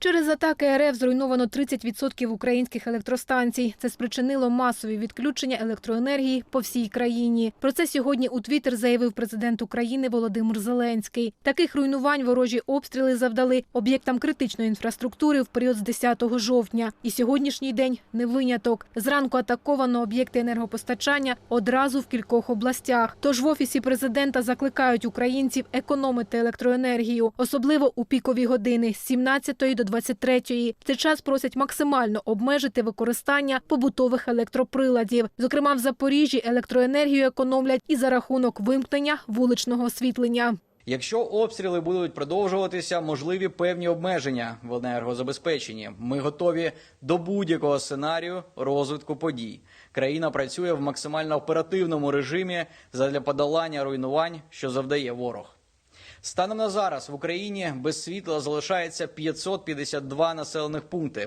Через атаки РФ зруйновано 30% українських електростанцій. Це спричинило масові відключення електроенергії по всій країні. Про це сьогодні у Твіттер заявив президент України Володимир Зеленський. Таких руйнувань ворожі обстріли завдали об'єктам критичної інфраструктури в період з 10 жовтня. І сьогоднішній день не виняток. Зранку атаковано об'єкти енергопостачання одразу в кількох областях. Тож в офісі президента закликають українців економити електроенергію, особливо у пікові години з 17 до 23. В цей час просять максимально обмежити використання побутових електроприладів. Зокрема, в Запоріжжі електроенергію економлять і за рахунок вимкнення вуличного освітлення. Якщо обстріли будуть продовжуватися, можливі певні обмеження в енергозабезпеченні. Ми готові до будь-якого сценарію розвитку подій. Країна працює в максимально оперативному режимі задля подолання руйнувань, що завдає ворог. Станом на зараз в Україні без світла залишається 552 населених пункти.